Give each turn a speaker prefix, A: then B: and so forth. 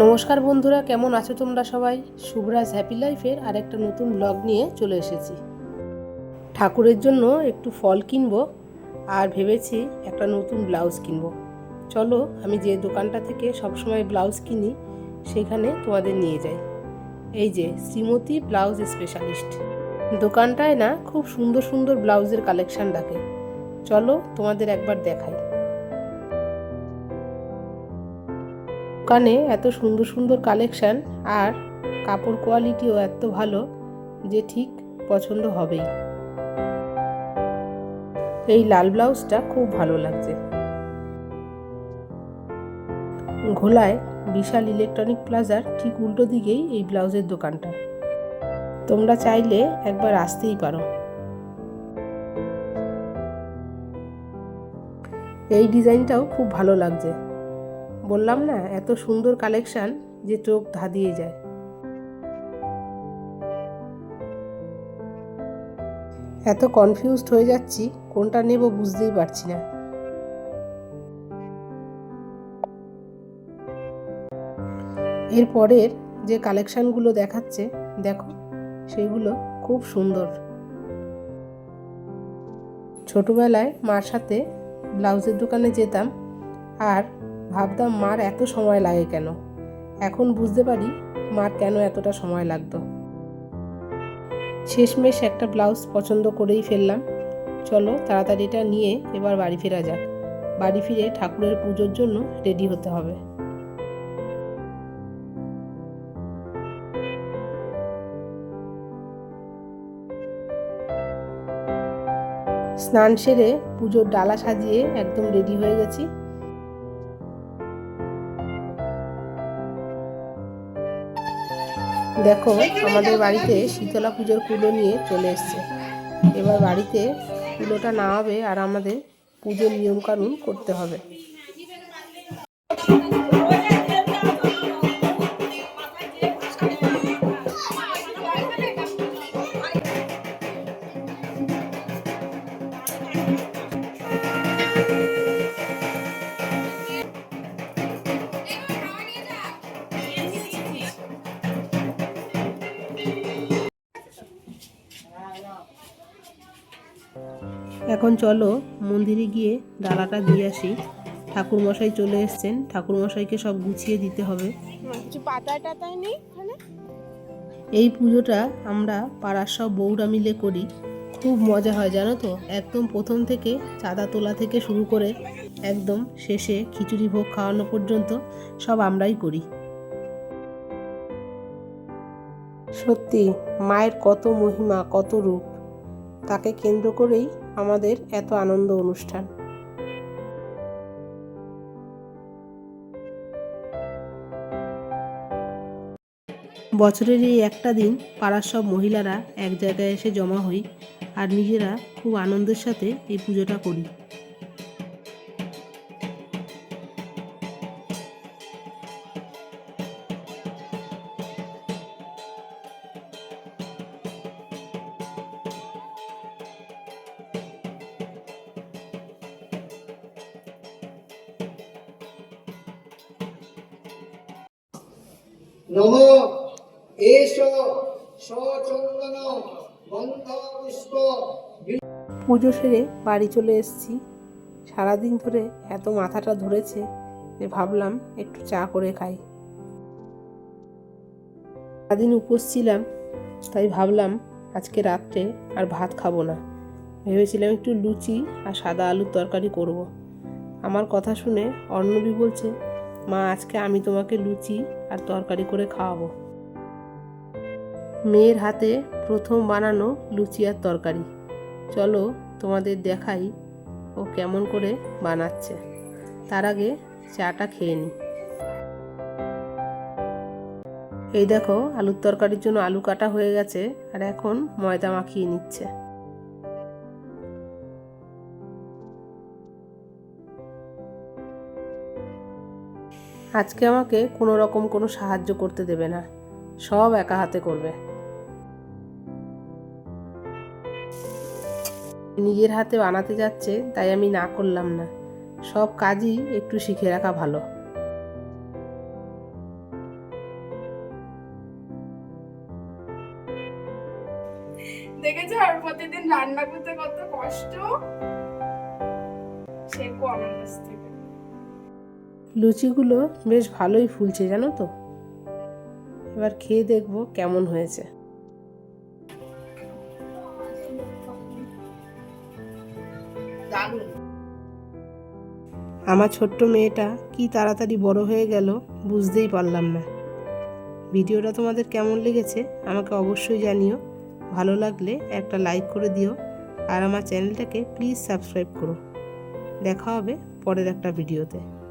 A: নমস্কার বন্ধুরা, কেমন আছো তোমরা সবাই? শুভরাজ হ্যাপি লাইফের আর একটা নতুন ব্লগ নিয়ে চলে এসেছি। ঠাকুরের জন্য একটু ফল কিনবো আর ভেবেছি একটা নতুন ব্লাউজ কিনবো। চলো, আমি যে দোকানটা থেকে সবসময় ব্লাউজ কিনি, সেখানে তোমাদের নিয়ে যাই। এই যে, শ্রীমতী ব্লাউজ স্পেশালিস্ট দোকানটায় না খুব সুন্দর সুন্দর ব্লাউজের কালেকশান রাখে চলো, তোমাদের একবার দেখাই। দোকানে এত সুন্দর সুন্দর কালেকশান আর কাপড় কোয়ালিটিও এত ভালো যে ঠিক পছন্দ হবেই। এই লাল ব্লাউজটা খুব ভালো লাগছে। ঘোলায় বিশাল ইলেকট্রনিক প্লাজার ঠিক উল্টো দিকেই এই ব্লাউজের দোকানটা। তোমরা চাইলে একবার আসতেই পারো। এই ডিজাইনটাও খুব ভালো লাগছে। বললাম না, এত সুন্দর কালেকশন যে চোখ ধাঁধিয়ে যায়। এত কনফিউজড হয়ে যাচ্ছি, কোনটা নেব বুঝতেই পারছি না। এর পরের যে কালেকশনগুলো দেখাচ্ছে, দেখো, সেগুলো খুব সুন্দর। ছোটবেলায় মার সাথে ব্লাউজের দোকানে যেতাম, আর ভাবতাম মার এত সময় লাগে কেন? এখন বুঝতে পারি মার কেন এতটা সময় লাগতো। শেষমেশ একটা ব্লাউজ পছন্দ করেই ফেললাম। চলো তাড়াতাড়ি এটা নিয়ে এবার বাড়ি ফেরা যাক। বাড়ি ফিরে ঠাকুরের পুজোর জন্য রেডি হতে হবে। স্নান সেরে পুজোর ডালা সাজিয়ে একদম রেডি হয়ে গেছি। দেখো আমাদের বাড়িতে শীতলা পুজোর কুলো নিয়ে চলে এসছে। এবার বাড়িতে কুলোটা না হবে আর আমাদের পুজোর নিয়মকানুন করতে হবে। এখন চলো মন্দিরে গিয়ে ডালাটা দিয়ে আসি। ঠাকুর মশাই চলে এসছেন। ঠাকুর মশাইকে সব গুছিয়ে দিতে হবে।
B: পাতা টাতায় নেই
A: এই পুজোটা আমরা পাড়ার সব বউরা মিলে করি। খুব মজা হয় জানো তো? একদম প্রথম থেকে চাঁদা তোলা থেকে শুরু করে একদম শেষে খিচুড়ি ভোগ খাওয়ানো পর্যন্ত সব আমরাই করি। সত্যি মায়ের কত মহিমা কত রূপ। তাকে কেন্দ্র করেই আমাদের এত আনন্দ অনুষ্ঠান। বছরের এই একটা দিন পাড়ার সব মহিলারা এক জায়গায় এসে জমা হই আর নিজেরা খুব আনন্দের সাথে এই পুজোটা করি।
C: নম।
A: পুজো সেরে বাড়ি চলে এসেছি। সারাদিন ধরে এত মাথাটা ধরেছে যে ভাবলাম একটু চা করে খাই। সারাদিন উপোস ছিলাম, তাই ভাবলাম আজকে রাত্রে আর ভাত খাব না। ভেবেছিলাম একটু লুচি আর সাদা আলুর তরকারি করব। আমার কথা শুনে অর্ণবী বলছে, মা, আজকে আমি তোমাকে লুচি আর তরকারি করে খাওয়াবো। মেয়ের হাতে প্রথম বানানো লুচি আর তরকারি। চলো তোমাদের দেখাই ও কেমন করে বানাচ্ছে। তার আগে চাটা খেয়ে নিই এই দেখো, আলুর তরকারির জন্য আলু কাটা হয়ে গেছে আর এখন ময়দা মাখিয়ে নিচ্ছে। আজকে আমাকে কোনো রকম কোনো সাহায্য করতে দেবে না। সব একা হাতে করবে। নিজের হাতে বানাতে যাচ্ছে, তাই আমি না করলাম না। সব কাজই একটু শিখে রাখা ভালো।
B: দেখেছ আর প্রতিদিন রান্না করতে কত কষ্ট? সে কম থেকে।
A: লুচিগুলো বেশ ভালোই ফুলছে, জানো তো? এবার খেয়ে দেখব কেমন হয়েছে। আমার ছোট্ট মেয়েটা কি তাড়াতাড়ি বড় হয়ে গেল বুঝতেই পারলাম না। ভিডিওটা তোমাদের কেমন লেগেছে আমাকে অবশ্যই জানিও। ভালো লাগলে একটা লাইক করে দিও আর আমার চ্যানেলটাকে প্লিজ সাবস্ক্রাইব করো। দেখা হবে পরের একটা ভিডিওতে।